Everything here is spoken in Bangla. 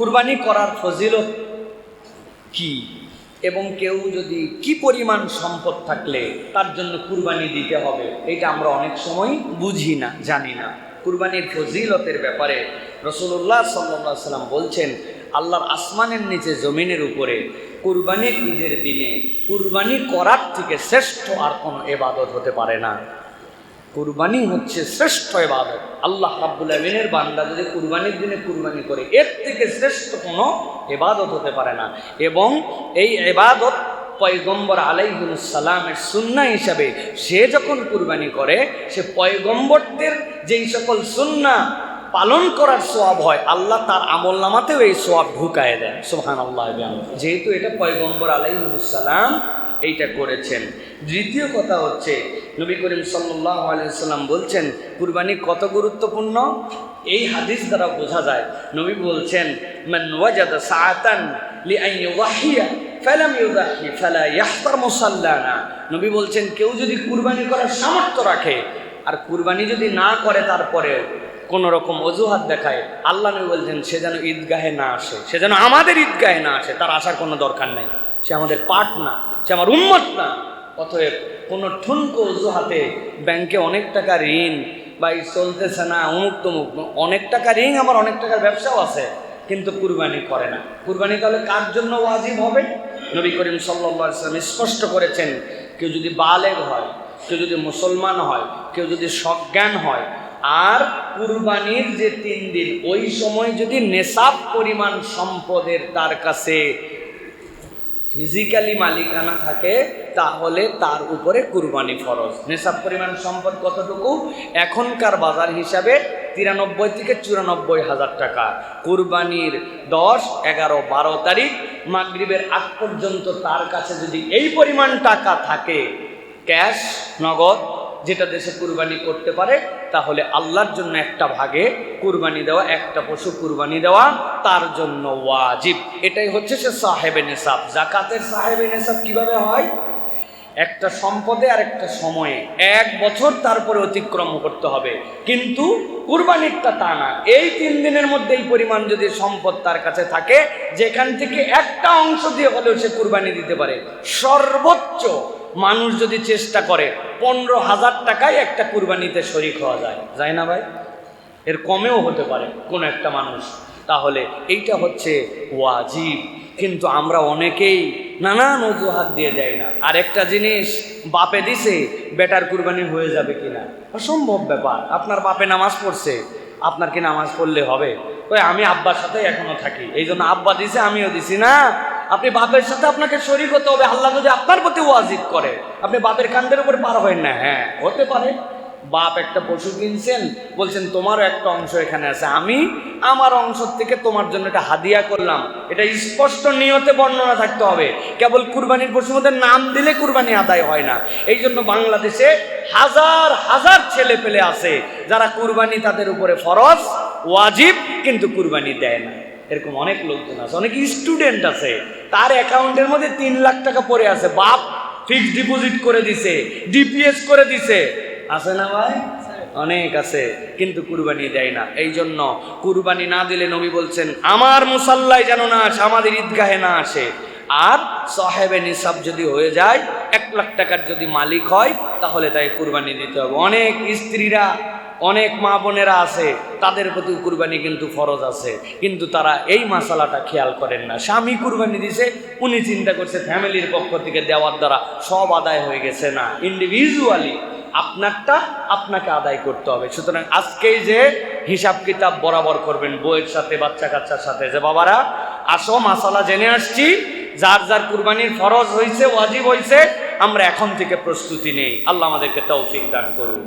কুরবানি করার ফজিলত কি? এবং কেউ যদি কি পরিমাণ সম্পদ থাকলে তার জন্য কুরবানি দিতে হবে, এটা আমরা অনেক সময় বুঝি না, জানি না। কুরবানির ফজিলতের ব্যাপারে রসুল্লাহ সাল্লা সাল্লাম বলছেন, আল্লাহর আসমানের নিচে জমিনের উপরে কুরবানির ঈদের দিনে কুরবানি করার থেকে শ্রেষ্ঠ আর কোনো এবাদত হতে পারে না। কুরবানি হচ্ছে শ্রেষ্ঠ এবাদত আল্লাহ রাব্বুল আমিনের বান্দা যদি কুরবানির দিনে কুরবানি করে, এর থেকে শ্রেষ্ঠ কোনো এবাদত হতে পারে না। এবং এই এবাদত পয়গম্বর আলাইহুসালামের সুন্না হিসাবে সে যখন কুরবানি করে, সে পয়গম্বরদের যেই সকল সুন্না পালন করার সোয়াব হয়, আল্লাহ তার আমল নামাতেও এই সোয়াব ঢুকায় দেন। সোহান আল্লাহ যেহেতু এটা পয়গম্বর আলাইহুসালাম এইটা করেছেন। দ্বিতীয় কথা হচ্ছে নবী করিম সাল্লাহ আলাইসাল্লাম বলছেন, কুরবানি কত গুরুত্বপূর্ণ? এই হাদিস দ্বারা বোঝা যায়, নবী বলছেন ফালাম ফালা নবী বলছেন, কেউ যদি কুরবানি করার সামর্থ্য রাখে, আর কুরবানি যদি না করে তারপরে কোন রকম অজুহাত দেখায়, আল্লাহ নবী বলছেন, সে যেন ঈদগাহে না আসে, সে যেন আমাদের ঈদগাহে না আসে, তার আসার কোনো দরকার নেই। সে আমাদের পাঠ না সে আমার উন্মত না। অতএব কোনো ঠুনকো অজুহাতে ব্যাংকে অনেক টাকা ঋণ বা চলতেছে না, অমুক তমুক, অনেক টাকা ঋণ আমার অনেক টাকার ব্যবসাও আছে, কিন্তু কুরবানি করে না। কুরবানি তাহলে কার জন্য ওয়াজিব হবে? নবী করিম সাল্লাম স্পষ্ট করেছেন, কেউ যদি বালেগ হয়, কেউ যদি মুসলমান হয়, কেউ যদি সজ্ঞান হয়, আর কুরবানির যে তিন দিন, ওই সময় যদি নেশাব পরিমাণ সম্পদের তার কাছে ফিজিক্যালি মালিকানা থাকে, তাহলে তার উপরে কুরবানি ফরজ। নেশাব পরিমাণ সম্পদ কতটুকু? এখনকার বাজার হিসাবে তিরানব্বই থেকে চুরানব্বই হাজার টাকা। কুরবানির দশ, এগারো, বারো তারিখ, মাগরীবের আগ পর্যন্ত তার কাছে যদি এই পরিমাণ টাকা থাকে, ক্যাশ, নগদ যেটা দেশে কুরবানি করতে পারে, তাহলে আল্লাহর জন্য একটা ভাগে কুরবানি দেওয়া, একটা পশু কুরবানি দেওয়া তার জন্য ওয়াজিব। এটাই হচ্ছে সে সাহেবে নেশাব। জাকাতের সাহেবে নেশাব কীভাবে হয়? একটা সম্পদে আর একটা সময়ে। এক বছর তারপরে অতিক্রম করতে হবে। কিন্তু কুরবানিরটা তা না। এই তিন দিনের মধ্যে এই পরিমাণ যদি সম্পদ তার কাছে থাকে, যেখান থেকে একটা অংশ দিয়ে হলেও সে কুরবানি দিতে পারে। সর্বোচ্চ মানুষ যদি চেষ্টা করে, পনেরো হাজার টাকায় একটা কুরবানিতে শরিক হওয়া যায়। যায় না ভাই? এর কমেও হতে পারে কোনো একটা মানুষ। তাহলে এইটা হচ্ছে ওয়াজিব। কিন্তু আমরা অনেকেই নানান অজুহাত দিয়ে দেয় না। আর একটা জিনিস, বাপে দিছে, বেটার কুরবানি হয়ে যাবে কিনা? অসম্ভব ব্যাপার। আপনার বাপে নামাজ পড়ছে, আপনার কি নামাজ পড়লে হবে? ওই আমি আব্বার সাথে এখনও থাকি। এই জন্য আব্বা দিছে, আমিও দিছি না। আপনি বাপের সাথে আপনাকে শরীর হতে হবে, আল্লাহ যদি আপনার প্রতি ওয়াজিব করে, আপনি বাপের কান্দের উপরে পার হবেন না। হ্যাঁ হতে পারে। বাপ একটা পশু কিনছেন, বলছেন, তোমারও একটা অংশ এখানে আছে। আমি আমার অংশ থেকে তোমার জন্য এটা হাদিয়া করলাম। এটা স্পষ্ট নিয়তে বর্ণনা থাকতে হবে। কেবল কুরবানির পশুর মধ্যে নাম দিলে কুরবানি আদায় হয় না। এই জন্য বাংলাদেশে হাজার হাজার ছেলে পেলে আছে, যারা কুরবানি তাদের উপরে ফরজ, ওয়াজিব, কিন্তু কুরবানি দেয় না। এরকম অনেক লোকজন আছে, অনেক স্টুডেন্ট আছে। তার অ্যাকাউন্টের মধ্যে তিন লাখ টাকা পড়ে আছে। বাপ ফিক্সড ডিপোজিট করে দিছে ডিপিএস করে দিছে। আছে না ভাই? অনেক আছে, কিন্তু কুরবানি দেয় না। এই জন্য কুরবানি না দিলে নবী বলছেন, আমার মুসাল্লায় যেন না আসে, আমাদের ঈদগাহে না আসে। আর সাহেবে নিসাব যদি হয়ে যায়, এক লাখ টাকার যদি মালিক হয়, তাহলে তাই কুরবানি দিতে হবে। অনেক স্ত্রীরা অনেক মা বোনেরা আছে, তাদের প্রতি কুরবানি কিন্তু ফরজ আছে, কিন্তু তারা এই মশালাটা খেয়াল করেন না। স্বামী কুরবানি দিছে, উনি চিন্তা করছে ফ্যামিলির পক্ষ থেকে দেওয়ার দ্বারা সব আদায় হয়ে গেছে না। ইন্ডিভিজুয়ালি আপনারটা আপনাকে আদায় করতে হবে। সুতরাং আজকেই যে হিসাব কিতাব বরাবর করবেন বইয়ের সাথে, বাচ্চা কাচ্চার সাথে, যে বাবারা, আসো, মাসালা জেনে আসছি, যার যার কুরবানির ফরজ হয়েছে ওয়াজিব হয়েছে আমরা এখন থেকে প্রস্তুতি নেই। আল্লাহ আমাদেরকে তৌফিক দান করুন